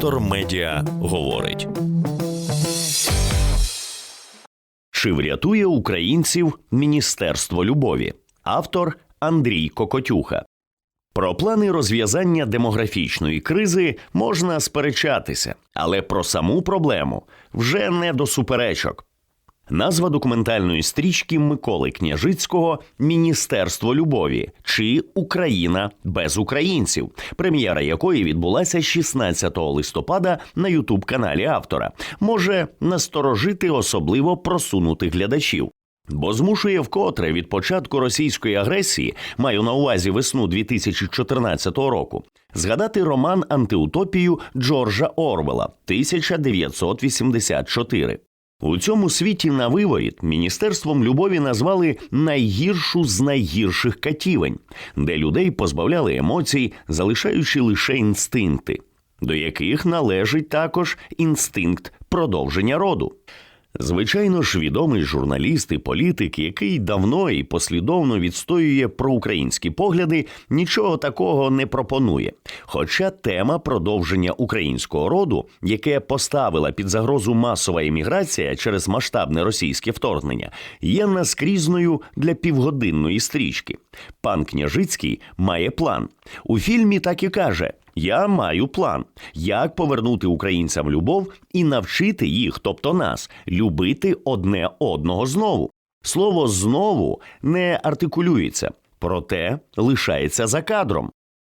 Вектор Медіа говорить. Чи врятує українців Міністерство любові? Автор Андрій Кокотюха. Про плани розв'язання демографічної кризи можна сперечатися, але про саму проблему вже не до суперечок. Назва документальної стрічки Миколи Княжицького Міністерство любові чи Україна без українців, прем'єра якої відбулася 16 листопада на Ютуб каналі автора, може насторожити особливо просунутих глядачів. Бо змушує вкотре від початку російської агресії, маю на увазі весну 2014 року, згадати роман антиутопію Джорджа Орвела 1984. У цьому світі на виворіт міністерством любові назвали найгіршу з найгірших катівень, де людей позбавляли емоцій, залишаючи лише інстинкти, до яких належить також інстинкт продовження роду. Звичайно ж, відомий журналіст і політик, який давно і послідовно відстоює проукраїнські погляди, нічого такого не пропонує. Хоча тема продовження українського роду, яке поставила під загрозу масова еміграція через масштабне російське вторгнення, є наскрізною для півгодинної стрічки. Пан Княжицький має план у фільмі. Так і каже: я маю план, як повернути українцям любов і навчити їх, тобто нас, любити одне одного знову. Слово знову не артикулюється, проте лишається за кадром.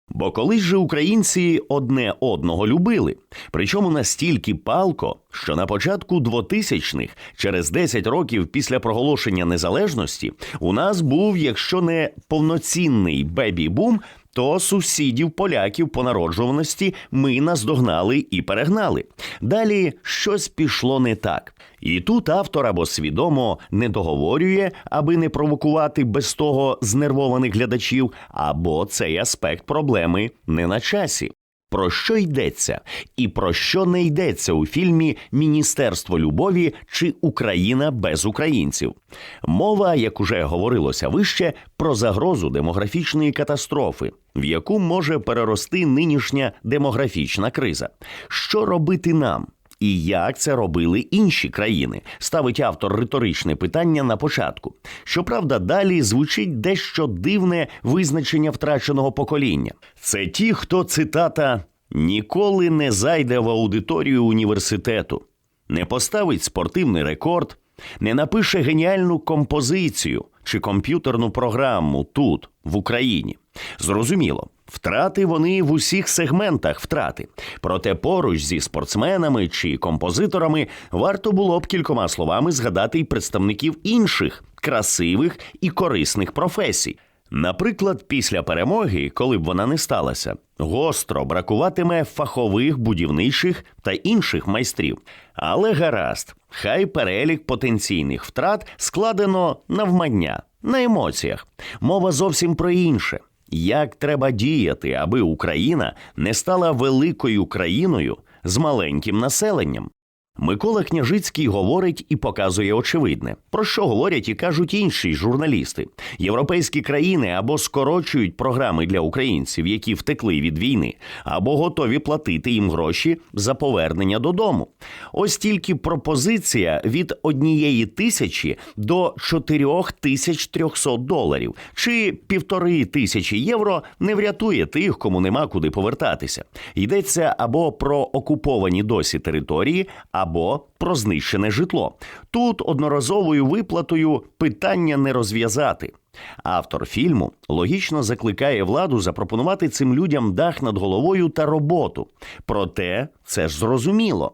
Бо колись же українці одне одного любили, причому настільки палко, що на початку 2000-х, через 10 років після проголошення незалежності, у нас був, якщо не повноцінний бебі-бум, то сусідів поляків по народжуваності ми наздогнали і перегнали. Далі щось пішло не так. І тут автор або свідомо не договорює, аби не провокувати без того знервованих глядачів, або цей аспект проблеми не на часі. Про що йдеться, і про що не йдеться у фільмі Міністерство любові чи Україна без українців? Мова, як уже говорилося вище, про загрозу демографічної катастрофи, в яку може перерости нинішня демографічна криза. Що робити нам? І як це робили інші країни? Ставить автор риторичне питання на початку. Щоправда, далі звучить дещо дивне визначення втраченого покоління. Це ті, хто цитата ніколи не зайде в аудиторію університету, не поставить спортивний рекорд, не напише геніальну композицію чи комп'ютерну програму тут, в Україні. Зрозуміло. Втрати вони в усіх сегментах втрати. Проте поруч зі спортсменами чи композиторами варто було б кількома словами згадати й представників інших красивих і корисних професій. Наприклад, після перемоги, коли б вона не сталася, гостро бракуватиме фахових будівничих та інших майстрів. Але гаразд, хай перелік потенційних втрат складено навмання, на емоціях. Мова зовсім про інше. Як треба діяти, аби Україна не стала великою країною з маленьким населенням? Микола Княжицький говорить і показує очевидне, про що говорять і кажуть інші журналісти. Європейські країни або скорочують програми для українців, які втекли від війни, або готові платити їм гроші за повернення додому. Ось тільки пропозиція від однієї тисячі до чотирьох тисяч трьохсот доларів чи півтори тисячі євро не врятує тих, кому нема куди повертатися. Йдеться або про окуповані досі території або про знищене житло. Тут одноразовою виплатою питання не розв'язати. Автор фільму логічно закликає владу запропонувати цим людям дах над головою та роботу. Проте це ж зрозуміло.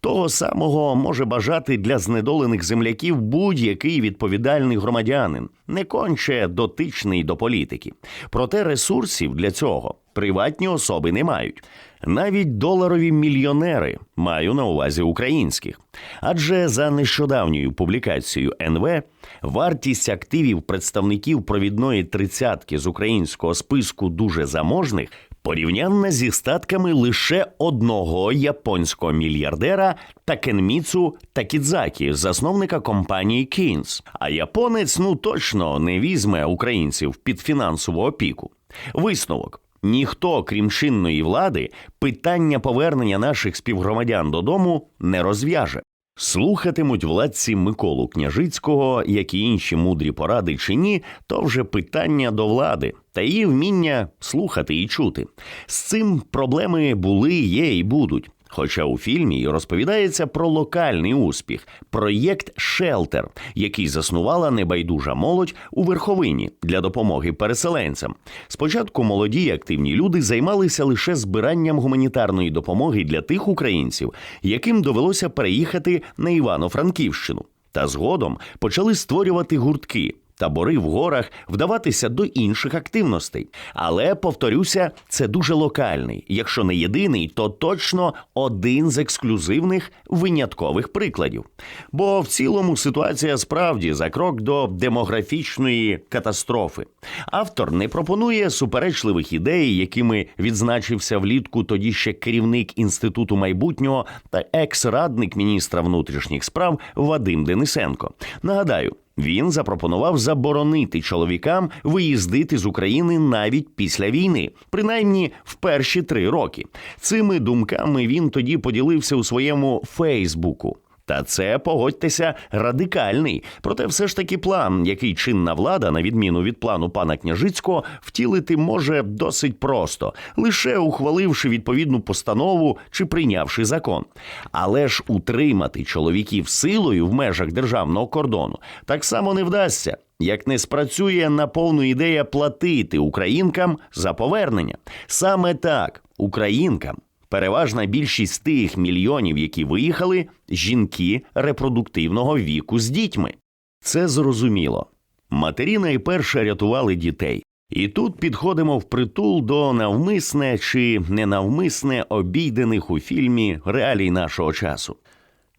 Того самого може бажати для знедолених земляків будь-який відповідальний громадянин, не конче дотичний до політики. Проте ресурсів для цього приватні особи не мають. Навіть доларові мільйонери маю на увазі українських. Адже за нещодавньою публікацією НВ вартість активів представників провідної тридцятки з українського списку дуже заможних порівнянна зі статками лише одного японського мільярдера Такенміцу Такідзакі, засновника компанії Кінс. А японець ну точно не візьме українців під фінансову опіку. Висновок. ніхто, крім чинної влади, питання повернення наших співгромадян додому не розв'яже. Слухатимуть владці Миколу Княжицького, як і інші мудрі поради чи ні, то вже питання до влади та її вміння слухати і чути. З цим проблеми були, є і будуть. Хоча у фільмі розповідається про локальний успіх проєкт Шелтер, який заснувала небайдужа молодь у верховині для допомоги переселенцям. Спочатку молоді активні люди займалися лише збиранням гуманітарної допомоги для тих українців, яким довелося переїхати на Івано-Франківщину. Та згодом почали створювати гуртки. Табори в горах вдаватися до інших активностей. Але повторюся, це дуже локальний. Якщо не єдиний, то точно один з ексклюзивних виняткових прикладів. Бо в цілому ситуація справді за крок до демографічної катастрофи. Автор не пропонує суперечливих ідей, якими відзначився влітку тоді ще керівник інституту майбутнього та екс-радник міністра внутрішніх справ Вадим Денисенко. Нагадаю. Він запропонував заборонити чоловікам виїздити з України навіть після війни, принаймні в перші три роки. Цими думками він тоді поділився у своєму Фейсбуку. Та це погодьтеся радикальний. Проте, все ж таки, план, який чинна влада, на відміну від плану пана княжицького, втілити може досить просто, лише ухваливши відповідну постанову чи прийнявши закон. Але ж утримати чоловіків силою в межах державного кордону так само не вдасться. Як не спрацює на повну ідея платити українкам за повернення, саме так українкам Переважна більшість тих мільйонів, які виїхали, жінки репродуктивного віку з дітьми. Це зрозуміло. Матері найперше рятували дітей. І тут підходимо впритул до навмисне чи ненавмисне обійдених у фільмі реалій нашого часу.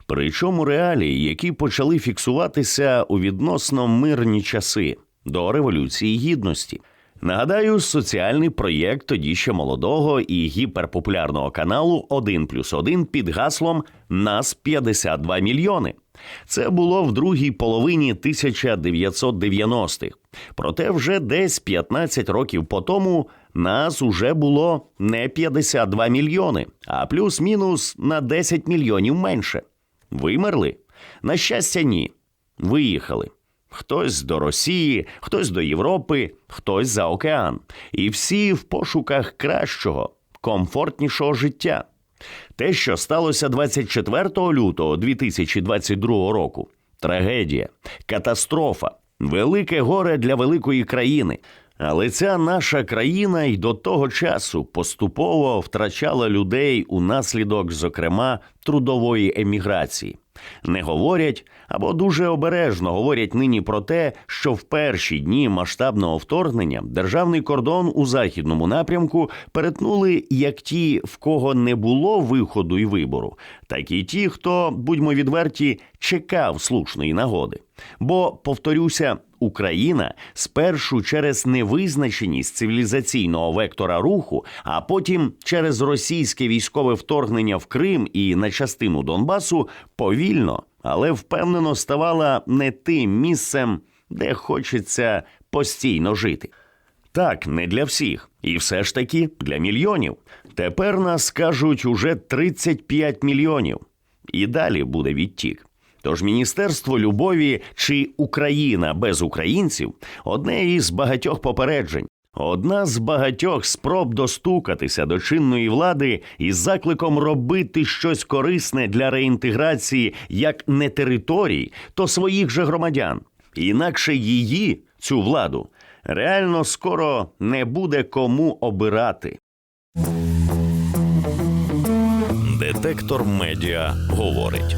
Причому реалії, які почали фіксуватися у відносно мирні часи до Революції Гідності. Нагадаю, соціальний проєкт тоді ще молодого і гіперпопулярного каналу «1 плюс 1» під гаслом Нас 52 мільйони. Це було в другій половині 1990-х. Проте вже десь 15 років по тому нас уже було не 52 мільйони, а плюс-мінус на 10 мільйонів менше. Вимерли? На щастя, ні. Виїхали. Хтось до Росії, хтось до Європи, хтось за океан. І всі в пошуках кращого, комфортнішого життя. Те, що сталося 24 лютого 2022 року, трагедія, катастрофа, велике горе для великої країни. Але ця наша країна й до того часу поступово втрачала людей унаслідок, зокрема, трудової еміграції. Не говорять або дуже обережно говорять нині про те, що в перші дні масштабного вторгнення державний кордон у західному напрямку перетнули як ті, в кого не було виходу і вибору, так і ті, хто, будьмо відверті, чекав слушної нагоди. Бо, повторюся, Україна спершу через невизначеність цивілізаційного вектора руху, а потім через російське військове вторгнення в Крим і на частину Донбасу повільно, але впевнено ставала не тим місцем, де хочеться постійно жити. Так, не для всіх, і все ж таки для мільйонів. Тепер нас кажуть уже 35 мільйонів, і далі буде відтік. Тож Міністерство любові чи Україна без українців одне із багатьох попереджень, одна з багатьох спроб достукатися до чинної влади із закликом робити щось корисне для реінтеграції як не територій, то своїх же громадян. Інакше її, цю владу, реально скоро не буде кому обирати. Детектор медіа говорить.